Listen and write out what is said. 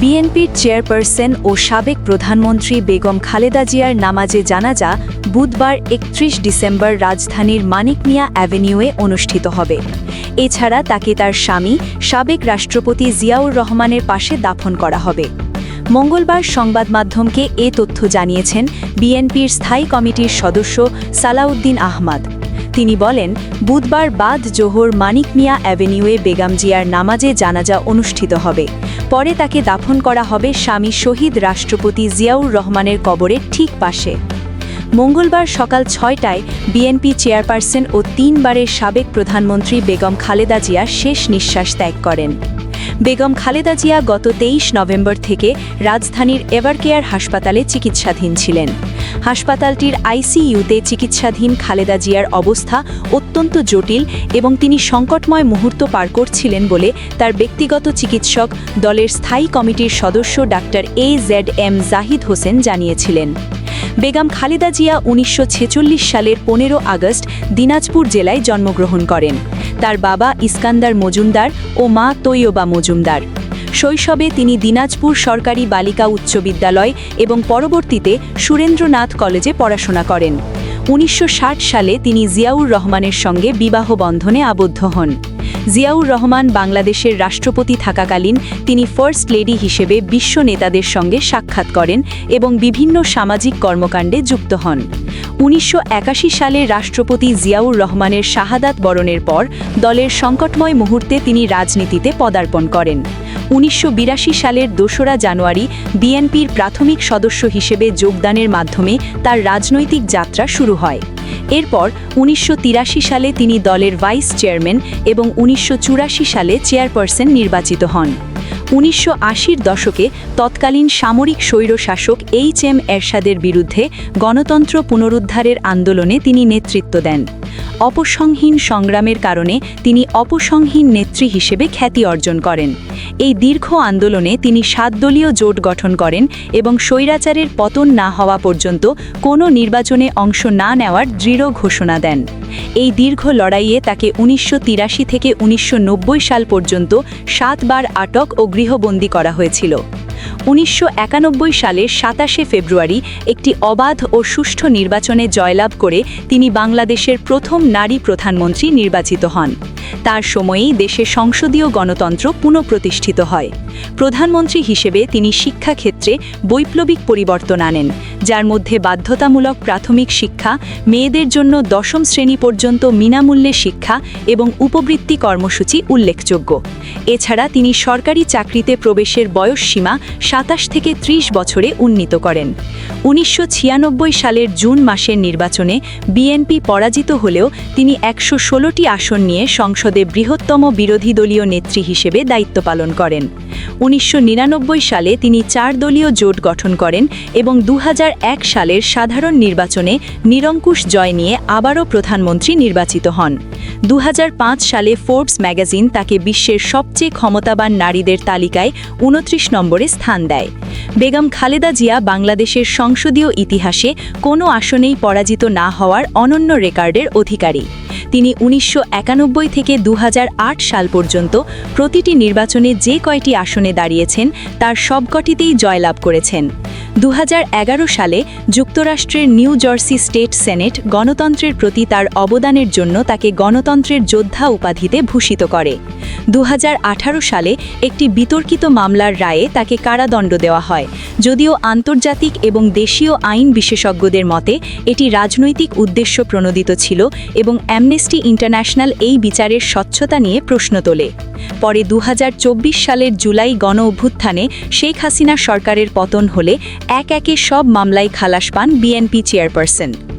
বিএনপির চেয়ারপারসন ও সাবেক প্রধানমন্ত্রী বেগম খালেদা জিয়ার নামাজে জানাজা বুধবার একত্রিশ ডিসেম্বর রাজধানীর মানিক মিয়া অ্যাভিনিউয়ে অনুষ্ঠিত হবে। এছাড়া তাকে তার স্বামী, সাবেক রাষ্ট্রপতি জিয়াউর রহমানের পাশে দাফন করা হবে। মঙ্গলবার সংবাদ মাধ্যমকে এ তথ্য জানিয়েছেন বিএনপির স্থায়ী কমিটির সদস্য সালাউদ্দিন আহমদ। তিনি বলেন, বুধবার বাদ জোহর মানিক মিয়া অ্যাভিনিউয়ে বেগম জিয়ার নামাজে জানাজা অনুষ্ঠিত হবে। পরে তাকে দাফন করা হবে স্বামী শহীদ রাষ্ট্রপতি জিয়াউর রহমানের কবরের ঠিক পাশে। মঙ্গলবার সকাল ছয়টায় বিএনপি চেয়ারপারসন ও তিনবারের সাবেক প্রধানমন্ত্রী বেগম খালেদা জিয়া শেষ নিঃশ্বাস ত্যাগ করেন। বেগম খালেদা জিয়া গত তেইশ নভেম্বর থেকে রাজধানীর এভারকেয়ার হাসপাতালে চিকিৎসাধীন ছিলেন। হাসপাতালটির আইসিইউতে চিকিৎসাধীন খালেদা জিয়ার অবস্থা অত্যন্ত জটিল এবং তিনি সংকটময় মুহূর্ত পার করছিলেন বলে তার ব্যক্তিগত চিকিৎসক দলের স্থায়ী কমিটির সদস্য doctor A Z M Zahid Hossain জানিয়েছিলেন। বেগম খালেদা জিয়া উনিশশো ছেচল্লিশ সালের পনেরো আগস্ট দিনাজপুর জেলায় জন্মগ্রহণ করেন। তার বাবা ইস্কান্দার মজুমদার ও মা তৈয়বা মজুমদার। শৈশবে তিনি দিনাজপুর সরকারি বালিকা উচ্চ বিদ্যালয় এবং পরবর্তীতে সুরেন্দ্রনাথ কলেজে পড়াশোনা করেন। উনিশশো ষাট সালে তিনি জিয়াউর রহমানের সঙ্গে বিবাহ বন্ধনে আবদ্ধ হন। জিয়াউর রহমান বাংলাদেশের রাষ্ট্রপতি থাকাকালীন তিনি ফার্স্ট লেডি হিসেবে বিশ্ব নেতাদের সঙ্গে সাক্ষাৎ করেন এবং বিভিন্ন সামাজিক কর্মকাণ্ডে যুক্ত হন। উনিশশো একাশি সালে রাষ্ট্রপতি জিয়াউর রহমানের শাহাদাত বরণের পর দলের সংকটময় মুহূর্তে তিনি রাজনীতিতে পদার্পণ করেন। উনিশশো বিরাশি সালের দোসরা জানুয়ারি বিএনপির প্রাথমিক সদস্য হিসেবে যোগদানের মাধ্যমে তার রাজনৈতিক যাত্রা শুরু হয়। এরপর উনিশশো তিরাশি সালে তিনি দলের ভাইস চেয়ারম্যান এবং উনিশশো চুরাশি সালে চেয়ারপারসন নির্বাচিত হন। উনিশশো আশির দশকে তৎকালীন সামরিক স্বৈরশাসক এইচ এম এরশাদের বিরুদ্ধে গণতন্ত্র পুনরুদ্ধারের আন্দোলনে তিনি নেতৃত্ব দেন। অপসংহীন সংগ্রামের কারণে তিনি অপসংহীন নেত্রী হিসেবে খ্যাতি অর্জন করেন। এই দীর্ঘ আন্দোলনে তিনি সাতদলীয় জোট গঠন করেন এবং স্বৈরাচারের পতন না হওয়া পর্যন্ত কোনো নির্বাচনে অংশ না নেওয়ার দৃঢ় ঘোষণা দেন। এই দীর্ঘ লড়াইয়ে তাকে উনিশশো তিরাশি থেকে উনিশশো নব্বই সাল পর্যন্ত সাতবার আটক ও গৃহবন্দী করা হয়েছিল। উনিশশো সালের সাতাশে ফেব্রুয়ারি একটি অবাধ ও সুষ্ঠু নির্বাচনে জয়লাভ করে তিনি বাংলাদেশের প্রথম নারী প্রধানমন্ত্রী নির্বাচিত হন। তার সময়েই দেশে সংসদীয় গণতন্ত্র পুনঃপ্রতিষ্ঠিত হয়। প্রধানমন্ত্রী হিসেবে তিনি শিক্ষাক্ষেত্রে বৈপ্লবিক পরিবর্তন আনেন, যার মধ্যে বাধ্যতামূলক প্রাথমিক শিক্ষা, মেয়েদের জন্য দশম শ্রেণি পর্যন্ত বিনামূল্যে শিক্ষা এবং উপবৃত্তি কর্মসূচি উল্লেখযোগ্য। এছাড়া তিনি সরকারি চাকরিতে প্রবেশের বয়সসীমা সাতাশ থেকে ত্রিশ বছরে উন্নীত করেন। উনিশশো ছিয়ানব্বই সালের জুন মাসের নির্বাচনে বিএনপি পরাজিত হলেও তিনি একশো ষোলোটি আসন নিয়ে সংসদে বৃহত্তম বিরোধী দলীয় নেত্রী হিসেবে দায়িত্ব পালন করেন। উনিশশো নিরানব্বই সালে তিনি চার দলীয় জোট গঠন করেন এবং দু হাজার এক সালের সাধারণ নির্বাচনে নিরঙ্কুশ জয় নিয়ে আবারও প্রধানমন্ত্রী নির্বাচিত হন। দু হাজার পাঁচ সালে ফোর্বস ম্যাগাজিন তাকে বিশ্বের সবচেয়ে ক্ষমতাবান নারীদের তালিকায় উনত্রিশ নম্বরে স্থান দেয়। বেগম খালেদা জিয়া বাংলাদেশের সংসদীয় ইতিহাসে কোনো আসনেই পরাজিত না হওয়ার অনন্য রেকর্ডের অধিকারী। তিনি উনিশশো একানব্বই থেকে দু হাজার আট সাল পর্যন্ত প্রতিটি নির্বাচনে যে কয়টি আসনে দাঁড়িয়েছেন, তার সবকটিতেই জয়লাভ করেছেন। দু হাজার এগারো সালে যুক্তরাষ্ট্রের নিউ জার্সি স্টেট সেনেট গণতন্ত্রের প্রতি তার অবদানের জন্য তাকে গণতন্ত্রের যোদ্ধা উপাধিতে ভূষিত করে। দু হাজার আঠারো সালে একটি বিতর্কিত মামলার রায়ে তাকে কারাদণ্ড দেওয়া হয়। যদিও আন্তর্জাতিক এবং দেশীয় আইন বিশেষজ্ঞদের মতে, এটি রাজনৈতিক উদ্দেশ্য প্রণোদিত ছিল এবং অ্যামনেস্টি ইন্টারন্যাশনাল এই বিচারের স্বচ্ছতা নিয়ে প্রশ্ন তোলে। পরে দু হাজার চব্বিশ সালের জুলাই গণ অভ্যুত্থানে শেখ হাসিনা সরকারের পতন হলে এক একে সব মামলায় খালাস পান বিএনপি চেয়ারপারসন।